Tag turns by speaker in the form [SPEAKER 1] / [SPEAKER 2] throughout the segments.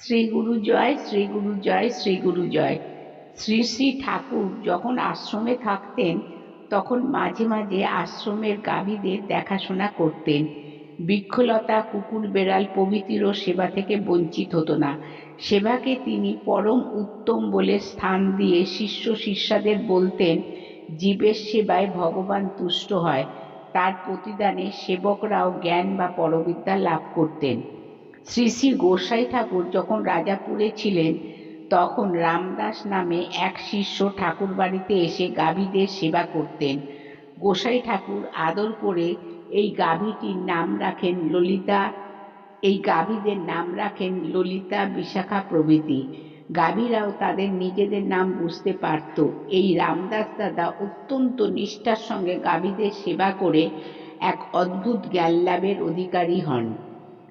[SPEAKER 1] শ্রী গুরু জয়, শ্রী গুরু জয়, শ্রী গুরু জয়। শ্রী শ্রী ঠাকুর যখন আশ্রমে থাকতেন, তখন মাঝে মাঝে আশ্রমের গাভীদের দেখাশোনা করতেন। বৃক্ষলতা, কুকুর বেড়াল প্রভৃতিরও সেবা থেকে বঞ্চিত হতো না। সেবাকে তিনি পরম উত্তম বলে স্থান দিয়ে শিষ্য শিষ্যাদের বলতেন, জীবের সেবায় ভগবান তুষ্ট হয়। তার প্রতিদানে সেবকরাও জ্ঞান বা পরবিদ্যা লাভ করতেন। শ্রী শ্রী গোসাই ঠাকুর যখন রাজাপুরে ছিলেন, তখন রামদাস নামে এক শিষ্য ঠাকুর বাড়িতে এসে গাভীদের সেবা করতেন। গোসাই ঠাকুর আদর করে এই গাভীটির নাম রাখেন ললিতা, এই গাভীদের নাম রাখেন ললিতা বিশাখা প্রভৃতি। গাভীরাও তাদের নিজেদের নাম বুঝতে পারত। এই রামদাস দাদা অত্যন্ত নিষ্ঠার সঙ্গে গাভীদের সেবা করে এক অদ্ভুত জ্ঞান লাভের অধিকারী হন।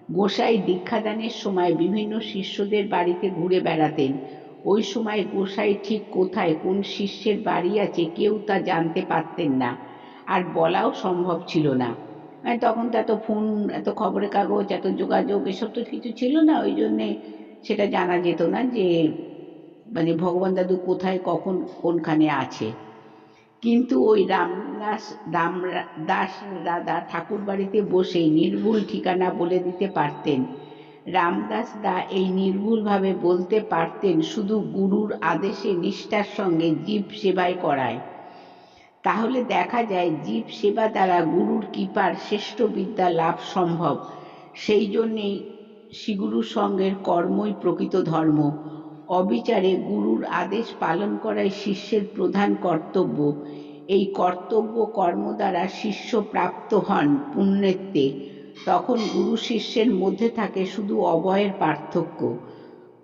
[SPEAKER 1] গোসাই দীক্ষাদানের সময় বিভিন্ন শিষ্যদের বাড়িতে ঘুরে বেড়াতেন। ওই সময় গোসাই ঠিক কোথায়, কোন শিষ্যের বাড়ি আছে কেউ তা জানতে পারতেন না। আর বলাও সম্ভব ছিল না। মানে তখন তো এত ফোন, এত খবরের কাগজ, এত যোগাযোগ, এসব তো কিছু ছিল না। ওই জন্যে সেটা জানা যেত না যে মানে ভগবান দাদু কোথায়, কখন, কোনখানে আছে। কিন্তু ওই রামদাস রাম দাস দাদা ঠাকুর বাড়িতে বসে নির্ভুল ঠিকানা বলে দিতে পারতেন। রামদাস দা এই নির্ভুলভাবে বলতে পারতেন শুধু গুরুর আদেশে নিষ্ঠার সঙ্গে জীব সেবায় করায়। তাহলে দেখা যায় জীব সেবা দ্বারা গুরুর কৃপার শ্রেষ্ঠ বিদ্যা লাভ সম্ভব। সেই জন্যেই শ্রীগুরু সঙ্গের কর্মই প্রকৃত ধর্ম। অবিচারে গুরুর আদেশ পালন করাই শিষ্যের প্রধান কর্তব্য। এই কর্তব্য কর্ম দ্বারা শিষ্য প্রাপ্ত হন পুণ্যেত্বে তখন গুরু শিষ্যের মধ্যে থাকে শুধু অবয়ের পার্থক্য।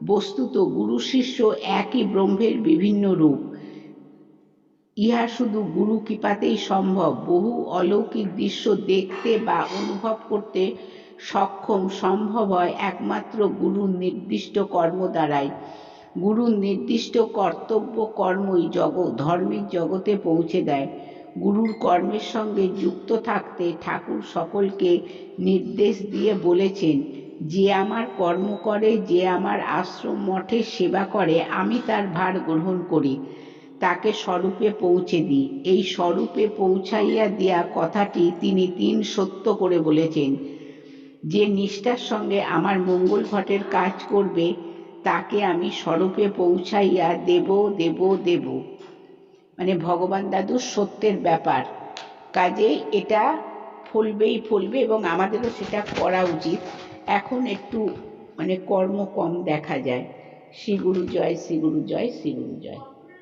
[SPEAKER 1] বস্তুত গুরু শিষ্য একই ব্রহ্মের বিভিন্ন রূপ। ইহা শুধু গুরু কৃপাতেই সম্ভব। বহু অলৌকিক দৃশ্য দেখতে বা অনুভব করতে সক্ষম সম্ভব হয় একমাত্র গুরুর নির্দিষ্ট কর্ম দ্বারাই। গুরুর নির্দিষ্ট কর্তব্য কর্মই জগৎ, ধর্মিক জগতে পৌঁছে দেয়। গুরুর কর্মের সঙ্গে যুক্ত থাকতে ঠাকুর সকলকে নির্দেশ দিয়ে বলেছেন, যে আমার কর্ম করে, যে আমার আশ্রম মঠের সেবা করে, আমি তার ভার গ্রহণ করি। তাকে স্বরূপে পৌঁছে দিই। এই স্বরূপে পৌঁছাইয়া দেয়া কথাটি তিনি তিন সত্য করে বলেছেন, যে নিষ্ঠার সঙ্গে আমার মঙ্গল ঘটের কাজ করবে তাকে আমি স্বরূপে পৌঁছাইয়া দেব দেব দেব। মানে ভগবান দাদু, সত্যের ব্যাপার। কাজে এটা ফলবেই ফলবে এবং আমাদেরও সেটা করা উচিত। এখন একটু মানে কর্ম কম দেখা যায়। শ্রী গুরু জয় শ্রী গুরু জয় শ্রী গুরু জয়।